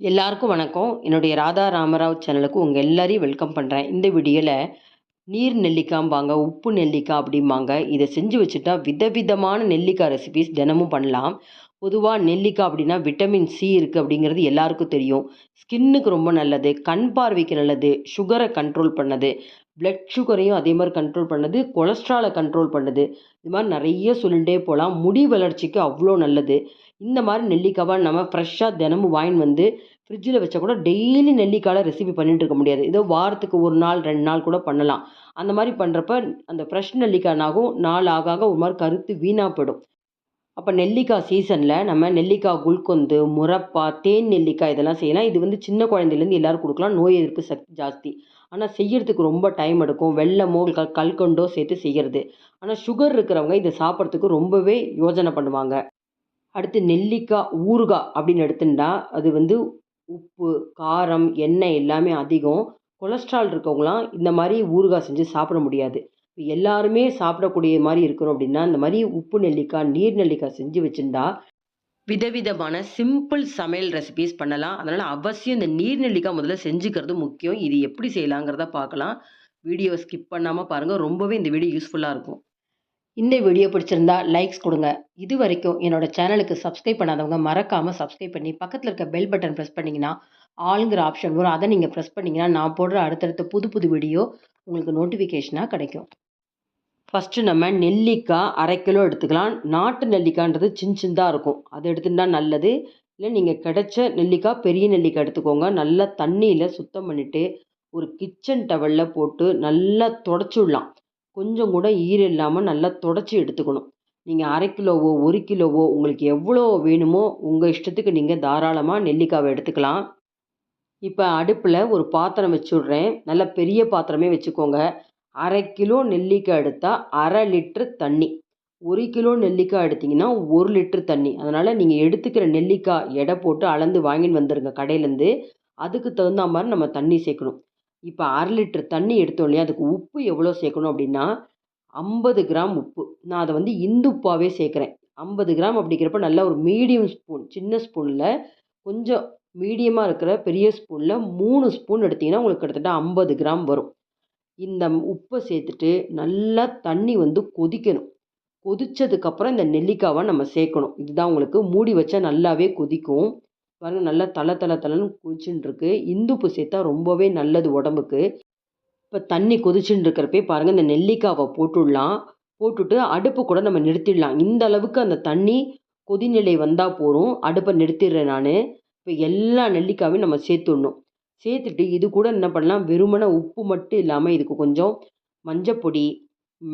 எல்லாருக்கும் வணக்கம். என்னுடைய ராதா ராமராவ் சேனலுக்கு உங்கள் எல்லாரையும் வெல்கம் பண்ணுறேன் இந்த வீடியோவில் நீர் நெல்லிக்காம்பாங்க உப்பு நெல்லிக்காய் அப்படிம்பாங்க. இதை செஞ்சு வச்சுட்டா விதவிதமான நெல்லிக்காய் ரெசிபிஸ் தினமும் பண்ணலாம். பொதுவாக நெல்லிக்காய் அப்படின்னா விட்டமின் சி இருக்குது அப்படிங்கிறது எல்லாருக்கும் தெரியும். ஸ்கின்னுக்கு ரொம்ப நல்லது கண் பார்வைக்கு நல்லது சுகரை கண்ட்ரோல் பண்ணது பிளட் சுகரையும் அதே மாதிரி கண்ட்ரோல் பண்ணுது கொலஸ்ட்ராலை கண்ட்ரோல் பண்ணுது. இது மாதிரி நிறைய சொல்லிகிட்டே போகலாம் முடி வளர்ச்சிக்கு அவ்வளோ நல்லது. இந்த மாதிரி நெல்லிக்காவை நம்ம ஃப்ரெஷ்ஷாக தினமும் வாங்கின்னு வந்து ஃப்ரிட்ஜில் வச்சா கூட டெய்லி நெல்லிக்காயில் ரெசிபி பண்ணிகிட்டு இருக்க முடியாது. ஏதோ வாரத்துக்கு ஒரு நாள் ரெண்டு நாள் கூட பண்ணலாம். அந்த மாதிரி பண்ணுறப்ப அந்த ஃப்ரெஷ் நெல்லிக்காய்னாகும் நாள் ஆக ஆக ஒரு மாதிரி கருத்து வீணாக போயிடும். அப்போ நெல்லிக்காய் சீசனில் நம்ம நெல்லிக்காய் குல்கொந்து முரப்பா தேன் நெல்லிக்காய் இதெல்லாம் செய்யலாம். இது வந்து சின்ன குழந்தைலேருந்து எல்லோரும் கொடுக்கலாம். நோய் எதிர்ப்பு சக்தி ஜாஸ்தி. ஆனால் செய்கிறதுக்கு ரொம்ப டைம் எடுக்கும். வெள்ளமோ க கல்கண்டோ சேர்த்து செய்கிறது ஆனால் சுகர் இருக்கிறவங்க இதை சாப்பிட்றதுக்கு ரொம்பவே யோஜனை பண்ணுவாங்க. அடுத்து நெல்லிக்காய் ஊறுகாய் அப்படின்னு எடுத்துட்டா அது வந்து உப்பு காரம் எண்ணெய் எல்லாமே அதிகம். கொலஸ்ட்ரால் இருக்கவங்களாம் இந்த மாதிரி ஊறுகாய் செஞ்சு சாப்பிட முடியாது. எல்லாருமே சாப்பிடக்கூடிய மாதிரி இருக்கணும் அப்படின்னா இந்த மாதிரி உப்பு நெல்லிக்காய் நீர் நெல்லிக்காய் செஞ்சு வச்சுருந்தா விதவிதமான சிம்பிள் சமையல் ரெசிபீஸ் பண்ணலாம். அதனால் அவசியம் இந்த நீர் நெல்லிக்காய் முதல்ல செஞ்சுக்கிறது முக்கியம். இது எப்படி செய்யலாங்கிறத பார்க்கலாம். வீடியோ ஸ்கிப் பண்ணாமல் பாருங்கள் ரொம்பவே இந்த வீடியோ யூஸ்ஃபுல்லாக இருக்கும். இந்த வீடியோ பிடிச்சிருந்தா லைக்ஸ் கொடுங்க. இது வரைக்கும் என்னோட சேனலுக்கு சப்ஸ்கிரைப் பண்ணாதவங்க மறக்காமல் சப்ஸ்கிரைப் பண்ணி பக்கத்தில் இருக்க பெல் பட்டன் ப்ரெஸ் பண்ணிங்கன்னா ஆளுங்கிற ஆப்ஷன் வரும். அதை நீங்கள் ப்ரெஸ் பண்ணிங்கன்னா நான் போடுற அடுத்தடுத்த புது புது வீடியோ உங்களுக்கு நோட்டிஃபிகேஷனாக கிடைக்கும். ஃபஸ்ட்டு நம்ம நெல்லிக்காய் அரை கிலோ எடுத்துக்கலாம். நாட்டு நெல்லிக்காய்ன்றது சின்ன சின்னதாக இருக்கும். அது எடுத்துட்டா நல்லது. இல்லை நீங்கள் கிடைச்ச நெல்லிக்காய் பெரிய நெல்லிக்காய் எடுத்துக்கோங்க. நல்லா தண்ணியில் சுத்தம் பண்ணிவிட்டு ஒரு கிச்சன் டவலில் போட்டு நல்லா தொடச்சி விடலாம். கொஞ்சம் கூட ஈரம் இல்லாமல் நல்லா தொடச்சி எடுத்துக்கணும். நீங்கள் அரை கிலோவோ ஒரு கிலோவோ உங்களுக்கு எவ்வளோ வேணுமோ உங்கள் இஷ்டத்துக்கு நீங்கள் தாராளமாக நெல்லிக்காவை எடுத்துக்கலாம். இப்போ அடுப்பில் ஒரு பாத்திரம் வச்சு விட்றேன் நல்ல பெரிய பாத்திரமே வச்சுக்கோங்க. அரை கிலோ நெல்லிக்காய் எடுத்தால் அரை லிட்ரு தண்ணி. ஒரு கிலோ நெல்லிக்காய் எடுத்திங்கன்னா ஒரு லிட்ரு தண்ணி. அதனால் நீங்கள் எடுத்துக்கிற நெல்லிக்காய் எடை போட்டு அளந்து வாங்கின்னு வந்துடுங்க கடையிலேருந்து. அதுக்கு தகுந்த மாதிரி நம்ம தண்ணி சேர்க்கணும். இப்போ அரை லிட்ரு தண்ணி எடுத்தோம் இல்லையா? அதுக்கு உப்பு எவ்வளோ சேர்க்கணும் அப்படின்னா ஐம்பது கிராம் உப்பு. நான் அதை வந்து இந்து உப்பாகவே சேர்க்குறேன். ஐம்பது கிராம் அப்படிங்கிறப்ப நல்ல ஒரு மீடியம் ஸ்பூன் சின்ன ஸ்பூனில் கொஞ்சம் மீடியமாக இருக்கிற பெரிய ஸ்பூனில் மூணு ஸ்பூன் எடுத்திங்கன்னா உங்களுக்கு கிட்டத்தட்ட ஐம்பது கிராம் வரும். இந்த உப்பை சேர்த்துட்டு நல்லா தண்ணி வந்து கொதிக்கணும். கொதித்ததுக்கப்புறம் இந்த நெல்லிக்காவை நம்ம சேர்க்கணும். இதுதான் உங்களுக்கு மூடி வச்சா நல்லாவே கொதிக்கும். பாருங்கள் நல்லா தலை தலை தலைன்னு குதிச்சுன்னு இருக்கு இந்துப்பு சேர்த்தா ரொம்பவே நல்லது உடம்புக்கு. இப்போ தண்ணி கொதிச்சுன்னு இருக்கிறப்பே பாருங்கள் இந்த நெல்லிக்காவை போட்டுடலாம். போட்டுட்டு அடுப்பு கூட நம்ம நிறுத்திடலாம். இந்த அளவுக்கு அந்த தண்ணி கொதிநிலை வந்தால் போதும். அடுப்பை நிறுத்திடுறேன் நான். இப்போ எல்லா நெல்லிக்காவையும் நம்ம சேர்த்துடணும். சேர்த்துட்டு இது கூட என்ன பண்ணலாம்? வெறுமனை உப்பு மட்டும் இல்லாமல் இதுக்கு கொஞ்சம் மஞ்சப்பொடி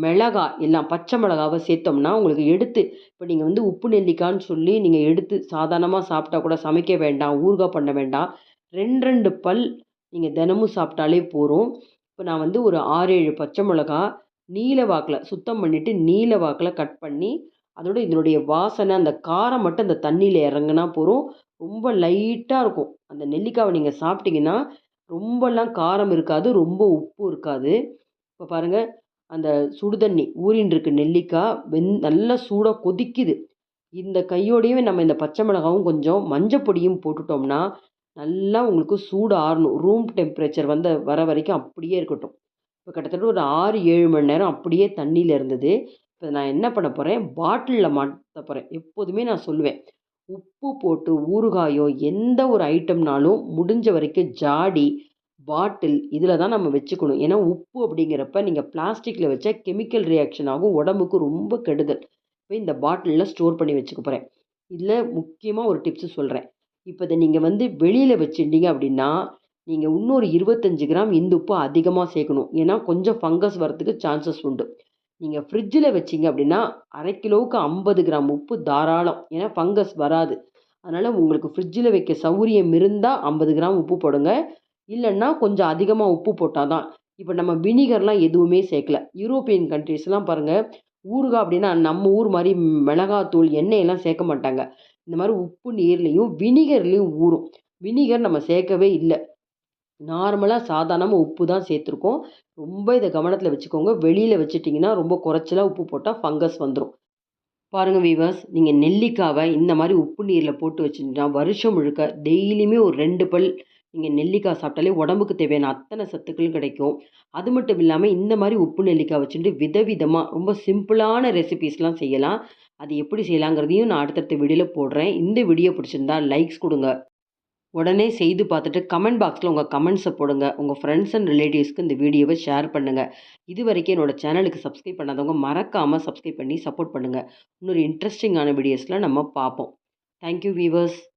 மிளகா எல்லாம் பச்சை மிளகாவை சேர்த்தோம்னா உங்களுக்கு எடுத்து இப்போ நீங்கள் வந்து உப்பு நெல்லிக்கான்னு சொல்லி நீங்கள் எடுத்து சாதாரணமாக சாப்பிட்டா கூட சமைக்க வேண்டாம் ஊறுகாய் பண்ண வேண்டாம். ரெண்டு ரெண்டு பல் நீங்கள் தினமும் சாப்பிட்டாலே போதும். இப்போ நான் வந்து ஒரு ஆறு ஏழு பச்சை மிளகா நீல வாக்கில் சுத்தம் பண்ணிவிட்டு நீல வாக்கில் கட் பண்ணி அதோட இதனுடைய வாசனை அந்த காரம் மட்டும் அந்த தண்ணியில் இறங்குனா போதும். ரொம்ப லைட்டாக இருக்கும். அந்த நெல்லிக்காவை நீங்கள் சாப்பிட்டீங்கன்னா ரொம்பலாம் காரம் இருக்காது ரொம்ப உப்பு இருக்காது. இப்போ பாருங்கள் அந்த சுடுதண்ணி ஊறின்னு இருக்கு நெல்லிக்காய் வெந் நல்லா சூடாக கொதிக்குது. இந்த கையோடையும் நம்ம இந்த பச்சை மிளகாவும் கொஞ்சம் மஞ்சப்பொடியும் போட்டுட்டோம்னா நல்லா உங்களுக்கு சூடு ஆறணும். ரூம் டெம்பரேச்சர் வந்து வர வரைக்கும் அப்படியே இருக்கட்டும். இப்போ கிட்டத்தட்ட ஒரு ஆறு ஏழு மணி நேரம் அப்படியே தண்ணியில் இருந்தது. இப்போ நான் என்ன பண்ண போகிறேன் பாட்டிலில் மாற்ற போகிறேன் எப்போதுமே நான் சொல்லுவேன். உப்பு போட்டு ஊறுகாயோ எந்த ஒரு ஐட்டம்னாலும் முடிஞ்ச வரைக்கும் ஜாடி பாட்டில் இதில் தான் நம்ம வச்சுக்கணும். ஏன்னா உப்பு அப்படிங்கிறப்ப நீங்கள் பிளாஸ்டிக்கில் வச்சா கெமிக்கல் ரியாக்ஷன் ஆகும். உடம்புக்கு ரொம்ப கெடுதல். இப்போ இந்த பாட்டிலில் ஸ்டோர் பண்ணி வச்சுக்க போகிறேன் இதில் முக்கியமாக ஒரு டிப்ஸு சொல்கிறேன் இப்போ இதை நீங்கள் வந்து வெளியில் வச்சுட்டீங்க அப்படின்னா நீங்கள் இன்னொரு இருபத்தஞ்சி கிராம் இந்த உப்பு அதிகமாக சேர்க்கணும். ஏன்னா கொஞ்சம் ஃபங்கஸ் வரத்துக்கு சான்சஸ் உண்டு. நீங்கள் ஃப்ரிட்ஜில் வச்சிங்க அப்படின்னா அரை கிலோவுக்கு ஐம்பது கிராம் உப்பு தாராளம். ஏன்னா ஃபங்கஸ் வராது. அதனால் உங்களுக்கு ஃப்ரிட்ஜில் வைக்க சௌரியம் இருந்தால் ஐம்பது கிராம் உப்பு போடுங்க. இல்லைன்னா கொஞ்சம் அதிகமாக உப்பு போட்டால் தான் இப்போ நம்ம வினிகர்லாம் எதுவுமே சேர்க்கல. யூரோப்பியன் கண்ட்ரீஸ்லாம் பாருங்கள் ஊறுகாய் அப்படின்னா நம்ம ஊர் மாதிரி மிளகாத்தூள் எண்ணெயெல்லாம் சேர்க்க மாட்டாங்க. இந்த மாதிரி உப்பு நீர்லேயும் வினிகர்லேயும் ஊறும். வினிகர் நம்ம சேர்க்கவே இல்லை. நார்மலாக சாதாரணமாக உப்பு தான் சேர்த்துருக்கோம். ரொம்ப இதை கவனத்தில் வச்சுக்கோங்க. வெளியில் வச்சுட்டிங்கன்னா ரொம்ப குறைச்சலாக உப்பு போட்டால் ஃபங்கஸ் வந்துடும் பாருங்கள் வீவர்ஸ் நீங்கள் நெல்லிக்காவை இந்த மாதிரி உப்பு நீரில் போட்டு வச்சுட்டா வருஷம் முழுக்க டெய்லியுமே ஒரு ரெண்டு பல் நீங்கள் நெல்லிக்காய் சாப்பிட்டாலே உடம்புக்கு தேவையான அத்தனை சத்துக்களும் கிடைக்கும். அது மட்டும் இல்லாமல் இந்த மாதிரி உப்பு நெல்லிக்காய் வச்சுட்டு விதவிதமாக ரொம்ப சிம்பிளான ரெசிபீஸ்லாம் செய்யலாம். அது எப்படி செய்யலாங்கிறதையும் நான் அடுத்தடுத்த வீடியோவில் போடுறேன். இந்த வீடியோ பிடிச்சிருந்தா லைக்ஸ் கொடுங்க. உடனே செய்து பார்த்துட்டு கமெண்ட் பாக்ஸில் உங்கள் கமெண்ட்ஸை போடுங்க. உங்கள் ஃப்ரெண்ட்ஸ் அண்ட் ரிலேட்டிவ்ஸ்க்கு இந்த வீடியோவை ஷேர் பண்ணுங்கள் இது வரைக்கும் என்னோடய சேனலுக்கு சப்ஸ்கிரைப் பண்ணாதவங்க மறக்காமல் சப்ஸ்கிரைப் பண்ணி சப்போர்ட் பண்ணுங்கள் இன்னொரு இன்ட்ரெஸ்டிங்கான வீடியோஸில் நம்ம பார்ப்போம். Thank you viewers